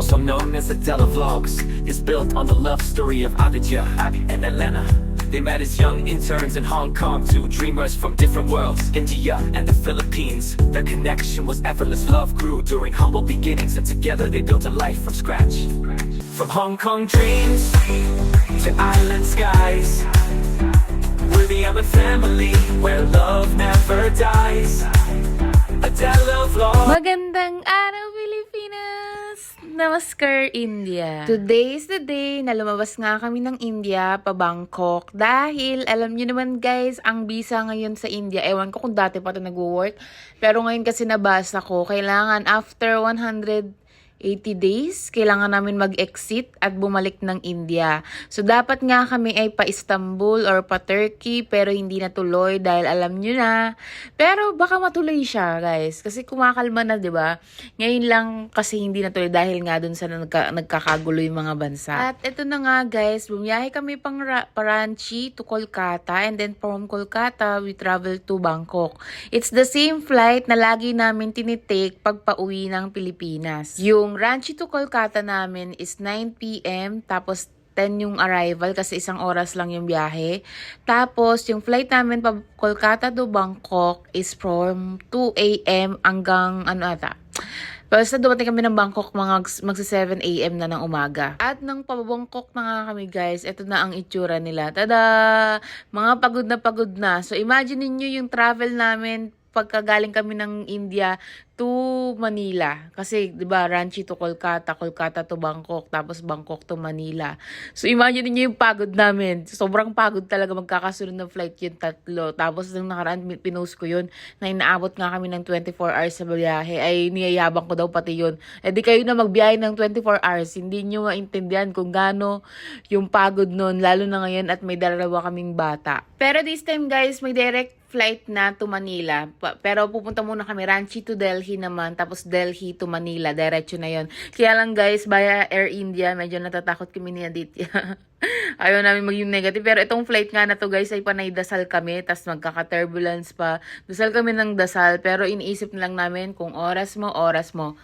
also known as Adela Vlogs, is built on the love story of Aditya and Elena. They met as young interns in Hong Kong, two dreamers from different worlds, India and the Philippines. Their connection was effortless, love grew during humble beginnings, and together they built a life from scratch. From Hong Kong dreams to island skies, we're the other family where love never dies. Adela Namaskar, India! Today is the day na lumabas nga kami ng India pa Bangkok dahil alam niyo naman guys, ang visa ngayon sa India, ewan ko kung dati pa ito nag-work, pero ngayon kasi nabasa ko, kailangan after 180 days, kailangan namin mag-exit at bumalik ng India. So, dapat nga kami ay pa-Istanbul or pa-Turkey, pero hindi natuloy dahil alam nyo na. Pero baka matuloy siya, guys. Kasi kumakalma na, di ba? Ngayon lang kasi hindi natuloy dahil nga dun sa nagka, nagkakagulo yung mga bansa. At ito na nga, guys. Bumiyahe kami pang Ra- Paranchi to Kolkata and then from Kolkata, we travel to Bangkok. It's the same flight na lagi namin tinitake pag pauwi ng Pilipinas. Yung Ranchi to Kolkata namin is 9 p.m. tapos 10 yung arrival kasi isang oras lang yung biyahe. Tapos, yung flight namin pa Kolkata to Bangkok is from 2 a.m. hanggang ano ata. Basta dumating kami ng Bangkok mga magsa 7 a.m. na ng umaga. At nang pabangkok na nga kami guys, ito na ang itsura nila. Tada! Mga pagod na pagod na. So imagine niyo yung travel namin pagkagaling kami ng India to Manila. Kasi, di ba, Ranchi to Kolkata, Kolkata to Bangkok, tapos Bangkok to Manila. So, imagine niyo yung pagod namin. Sobrang pagod talaga magkakasunod ng flight yung tatlo. Tapos, nung nakaraan, pinost ko yun, na inaabot nga kami ng 24 hours sa biyahe. Ay, niyayabang ko daw pati yun. Eh, di kayo na magbiyahe ng 24 hours. Hindi nyo maintindihan kung gaano yung pagod nun, lalo na ngayon at may dalawa kaming bata. Pero this time, guys, may direct flight na to Manila. Pero pupunta muna kami Ranchi to Delhi naman, tapos Delhi to Manila. Diretso na yon. Kaya lang guys, via Air India, medyo natatakot kami ni Aditya. Ayaw namin maging negative. Pero itong flight nga na to guys, ay panay dasal kami, tapos magkaka-turbulence pa. Dasal kami ng dasal, pero iniisip na lang namin kung oras mo, oras mo.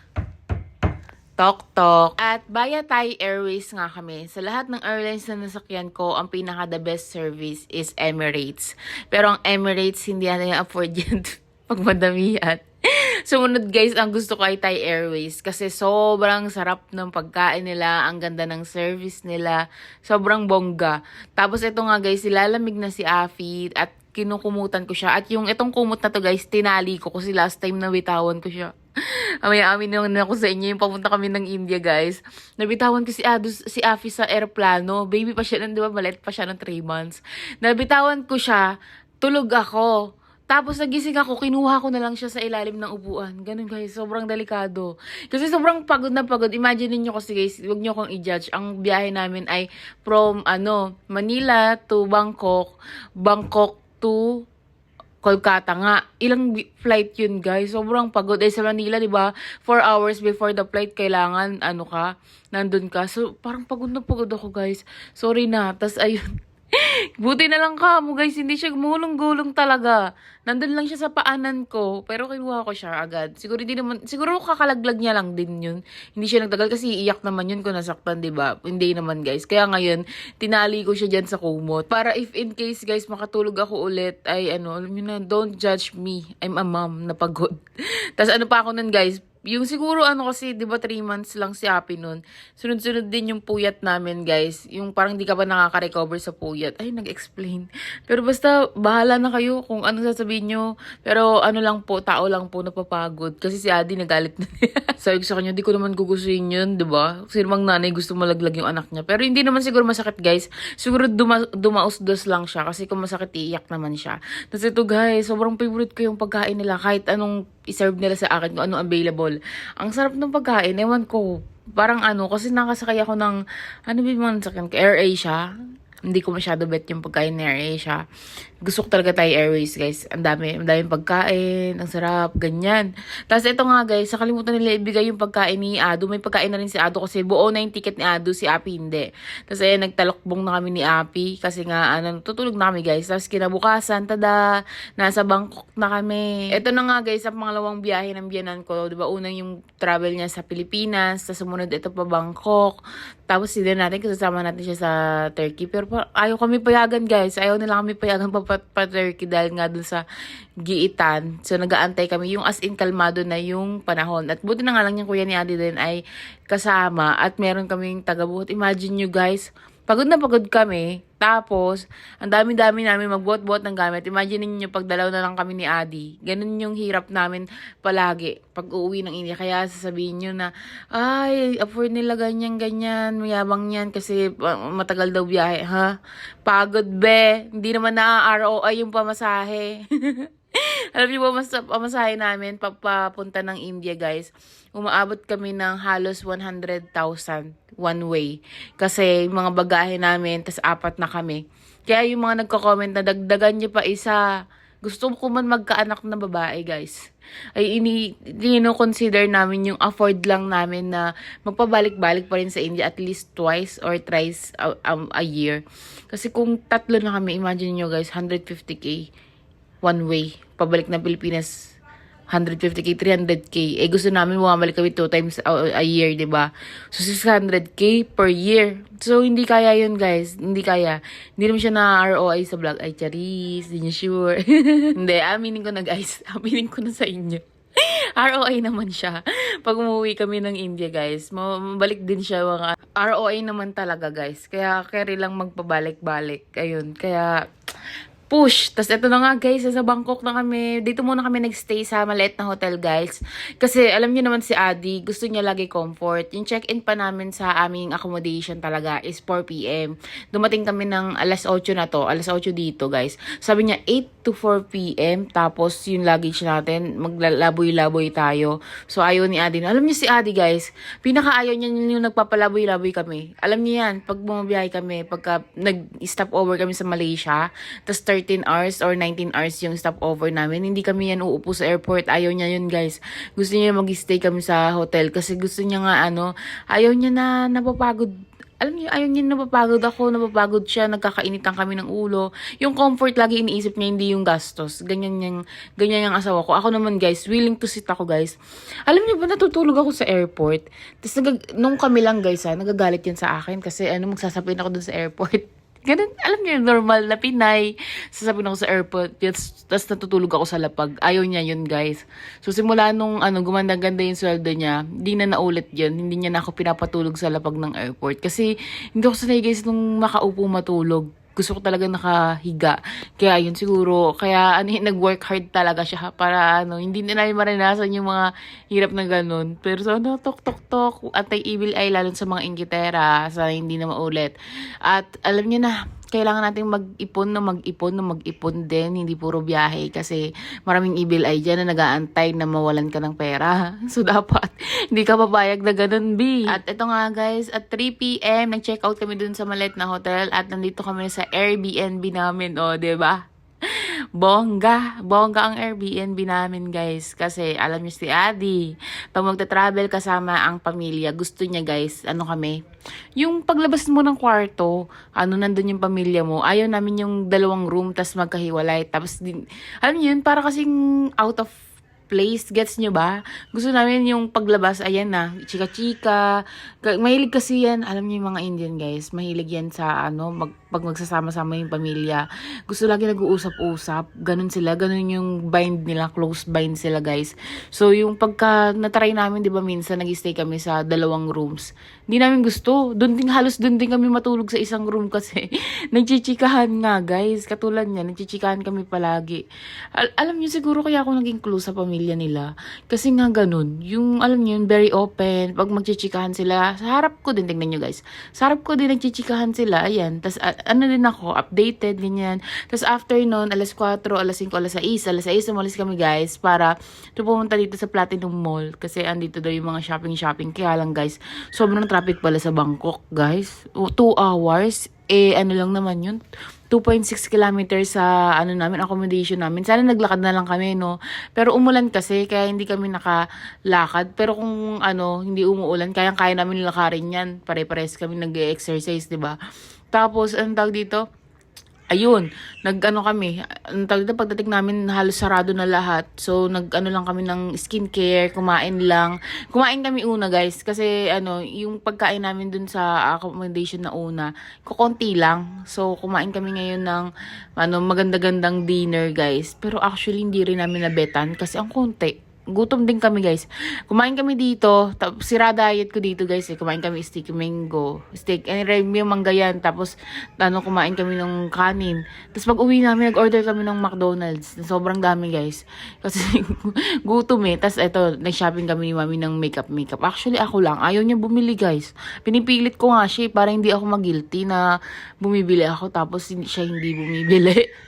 Tok Tok. At Thai Airways nga kami. Sa lahat ng airlines na nasakyan ko, ang pinaka the best service is Emirates. Pero ang Emirates, hindi na afford yan pag madamihan. Sumunod guys, ang gusto ko ay Thai Airways kasi sobrang sarap ng pagkain nila, ang ganda ng service nila, sobrang bongga. Tapos ito nga guys, ilalamig na si Afi at kinukumutan ko siya. At yung itong kumot na to guys, tinali ko kasi last time nawitawan ko siya. Amay amin naman ako sa inyo yung papunta kami ng India, guys. Nabitawan ko si Adus, si Afi sa aeroplano. Baby pa siya, nun, di ba? Malit pa siya ng 3 months. Nabitawan ko siya, tulog ako. Tapos nagising ako, kinuha ko na lang siya sa ilalim ng upuan. Ganun guys, sobrang delikado. Kasi sobrang pagod na pagod. Imagine niyo kasi guys, huwag niyo akong i-judge. Ang biyahe namin ay from ano, Manila to Bangkok, Bangkok to Kolkata nga. Ilang flight yun, guys. Sobrang pagod. Eh, sa Manila, di ba? Four hours before the flight, kailangan, ano ka, nandun ka. So, parang pagod na pagod ako, guys. Sorry na. Tapos, ayun. Buti na lang ka mo, guys. Hindi siya gumulong-gulong talaga. Nandun lang siya sa paanan ko. Pero kinuha ko siya agad. Siguro hindi naman, siguro kakalaglag niya lang din yun. Hindi siya nagtagal kasi iyak naman yun kung nasaktan, di ba? Hindi naman, guys. Kaya ngayon, tinali ko siya dyan sa kumot. Para if in case, guys, makatulog ako ulit, ay ano, alam na, don't judge me. I'm a mom na pagod. Tapos ano pa ako nun, guys, yung siguro ano kasi, di ba 3 months lang si Happy nun. Sunod-sunod din yung puyat namin, guys. Yung parang di ka pa nakaka-recover sa puyat. Ay, nag-explain. Pero basta, bahala na kayo kung ano sasabihin nyo. Pero ano lang po, tao lang po napapagod. Kasi si Adi nagalit na niya. Sabi ko sa kanya, di ko naman gugustuhin yun, di ba? Sino mang nanay gusto malaglag yung anak niya. Pero hindi naman siguro masakit, guys. Siguro duma dumausdos lang siya. Kasi kung masakit, iiyak naman siya. Tapos ito, guys, sobrang favorite ko yung pagkain nila. Kahit anong iserve nila sa akin, kung anong available. Ang sarap ng pagkain, ewan ko. Parang ano, kasi nakasakay ako ng, ano ba yung mga nasakyan ko? Air Asia. Hindi ko masyado bet yung pagkain ni Air Asia. Gusto ko talaga Thai Airways, guys. Ang dami, ang daming pagkain, ang sarap, ganyan. Tapos ito nga, guys, nakalimutan nila ibigay yung pagkain ni Ado. May pagkain na rin si Ado kasi buo na yung ticket ni Ado, si Api hindi. Tapos ayan, nagtalokbong na kami ni Api kasi nga, ano, tutulog na kami, guys. Tapos kinabukasan, tada, nasa Bangkok na kami. Ito na nga, guys, ang pangalawang biyahe ng biyanan ko. Diba, unang yung travel niya sa Pilipinas, tapos sumunod ito pa Bangkok. Tapos hindi natin, kasama natin siya sa Turkey. Pero ayaw kami payagan, guys. Ayaw nila kami payagan pa, pa, pa Turkey dahil nga dun sa giitan. So, nagaantay kami. Yung as in kalmado na yung panahon. At buti na nga lang yung kuya ni Adi din ay kasama. At meron kaming tagabuhat. Imagine nyo, guys. Pagod na pagod kami. Tapos, ang dami-dami namin magbuhat-buhat ng gamit. Imagine niyo pag dalaw na lang kami ni Adi. Ganun yung hirap namin palagi pag uuwi ng India. Kaya sasabihin nyo na, ay, afford nila ganyan-ganyan, mayabang yan kasi uh, matagal daw biyahe. Ha? Pagod be. Hindi naman na-ROI yung pamasahe. Alam niyo ba, mas pamasahe namin papapunta ng India, guys. Umaabot kami ng halos 100,000 one way. Kasi yung mga bagahe namin, tas apat na kami. Kaya yung mga nagko-comment na dagdagan niyo pa isa, gusto ko man magkaanak na babae, guys. Ay ini consider namin yung afford lang namin na magpabalik-balik pa rin sa India at least twice or thrice a, um, a year. Kasi kung tatlo na kami, imagine nyo guys, 150k one way, pabalik na Pilipinas, 150k, 300k. Eh, gusto namin bumabalik kami two times a, a year, ba? So, 600k per year. So, hindi kaya yun, guys. Hindi kaya. Hindi naman siya na ROI sa vlog. Ay, charis, hindi sure. hindi, aminin ko na, guys. Aminin ko na sa inyo. ROI naman siya. Pag umuwi kami ng India, guys, mabalik din siya mga ROI naman talaga, guys. Kaya carry lang magpabalik-balik. Ayun, kaya push. Tapos ito na nga guys, sa Bangkok na kami. Dito muna kami nagstay sa maliit na hotel guys. Kasi alam niyo naman si Adi, gusto niya lagi comfort. Yung check-in pa namin sa aming accommodation talaga is 4pm. Dumating kami ng alas 8 na to, alas 8 dito guys. Sabi niya 8 to 4pm, tapos yung luggage natin, maglalaboy-laboy tayo. So ayaw ni Adi. Alam niyo si Adi guys, pinakaayaw niya yung nagpapalaboy-laboy kami. Alam niyo yan, pag bumabiyahe kami, pagka nag-stop over kami sa Malaysia, tapos 13 hours or 19 hours yung stopover namin. Hindi kami yan uupo sa airport. Ayaw niya yun, guys. Gusto niya mag-stay kami sa hotel kasi gusto niya nga, ano, ayaw niya na napapagod alam niyo, ayaw niya napapagod ako, napapagod siya, nagkakainitan kami ng ulo. Yung comfort lagi iniisip niya, hindi yung gastos. Ganyan yung, ganyan yung asawa ko. Ako naman guys, willing to sit ako guys. Alam niyo ba, natutulog ako sa airport. Tapos nung kami lang guys ha, nagagalit yan sa akin kasi ano, magsasapin ako dun sa airport. Ganun, alam niyo, normal na Pinay. Sasabihin ako sa airport, tapos natutulog ako sa lapag. Ayaw niya yun, guys. So, simula nung ano, gumanda-ganda yung sweldo niya, hindi na naulit yun. Hindi niya na ako pinapatulog sa lapag ng airport. Kasi, hindi ako sanay, guys, nung makaupo matulog gusto ko talaga nakahiga. Kaya yun siguro, kaya ano, nag-work hard talaga siya para ano, hindi na namin maranasan yung mga hirap na ganun. Pero so, ano, tok tok tok, anti-evil eye lalo sa mga ingkitera, sa hindi na maulit. At alam niyo na, kailangan nating mag-ipon na mag-ipon na mag-ipon din, hindi puro biyahe kasi maraming evil eye dyan na nag-aantay na mawalan ka ng pera. So, dapat hindi ka papayag na ganun, B. At ito nga guys, at 3pm, nag-check out kami dun sa malit na hotel at nandito kami sa Airbnb namin, o, oh, ba diba? Bongga. Bongga ang Airbnb namin, guys. Kasi, alam niyo si Adi, pag magta-travel kasama ang pamilya, gusto niya, guys, ano kami, yung paglabas mo ng kwarto, ano, nandun yung pamilya mo, ayaw namin yung dalawang room, tas magkahiwalay. Tapos, din, alam niyo yun, para kasing out of place. Gets nyo ba? Gusto namin yung paglabas, ayan na, chika-chika. Mahilig kasi yan, alam niyo yung mga Indian guys, mahilig yan sa ano, mag, pag magsasama-sama yung pamilya. Gusto lagi nag-uusap-usap. Ganun sila, ganun yung bind nila, close bind sila guys. So yung pagka natry namin, di ba minsan nag-stay kami sa dalawang rooms. Hindi namin gusto. Doon din, halos doon din kami matulog sa isang room kasi nagchichikahan nga guys. Katulad niya, nagchichikahan kami palagi. Al- alam niyo siguro kaya ako naging close sa pamilya nila. Kasi nga ganun. Yung, alam niyo very open. Pag magchichikahan sila, sa harap ko din, tingnan niyo guys. Sa harap ko din nagchichikahan sila. Ayan. tas uh, ano din ako, updated, ganyan. Tapos after nun, alas 4, alas 5, alas 6, alas 6, umalis kami guys para pumunta dito sa Platinum Mall kasi andito daw yung mga shopping-shopping. Kaya lang guys, sobrang traffic pala sa Bangkok guys. 2 hours, eh ano lang naman yun, 2.6 kilometers sa ano namin accommodation namin. Sana naglakad na lang kami no. Pero umulan kasi kaya hindi kami nakalakad. Pero kung ano hindi umuulan, kaya kaya namin lakarin 'yan. Pare-pares kami nag-exercise, 'di ba? Tapos anong tawag dito? Ayun, nag-ano kami, ang dito, pagdating namin halos sarado na lahat. So, nag-ano lang kami ng skincare, kumain lang. Kumain kami una guys, kasi ano, yung pagkain namin dun sa accommodation na una, kukonti lang. So, kumain kami ngayon ng ano, maganda-gandang dinner guys. Pero actually, hindi rin namin nabetan kasi ang konti gutom din kami guys. Kumain kami dito, tapos sira diet ko dito guys eh. Kumain kami sticky mango, steak, and yung mangga yan. Tapos ano, kumain kami ng kanin. Tapos pag uwi namin, nag-order kami ng McDonald's. Sobrang dami guys. Kasi gutom eh. Tapos eto, nag-shopping kami ni mami ng makeup makeup. Actually ako lang, ayaw niya bumili guys. Pinipilit ko nga siya eh, para hindi ako mag-guilty na bumibili ako tapos siya hindi bumibili.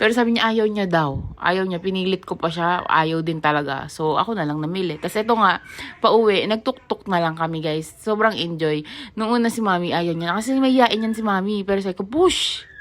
Pero sabi niya ayaw niya daw. Ayaw niya, pinilit ko pa siya. Ayaw din talaga. So, ako na lang namili. Tapos ito nga, pauwi, nagtuktok na lang kami guys. Sobrang enjoy. Nung una si mami, ayaw niya. Kasi may yain yan si mami. Pero sabi ko, push!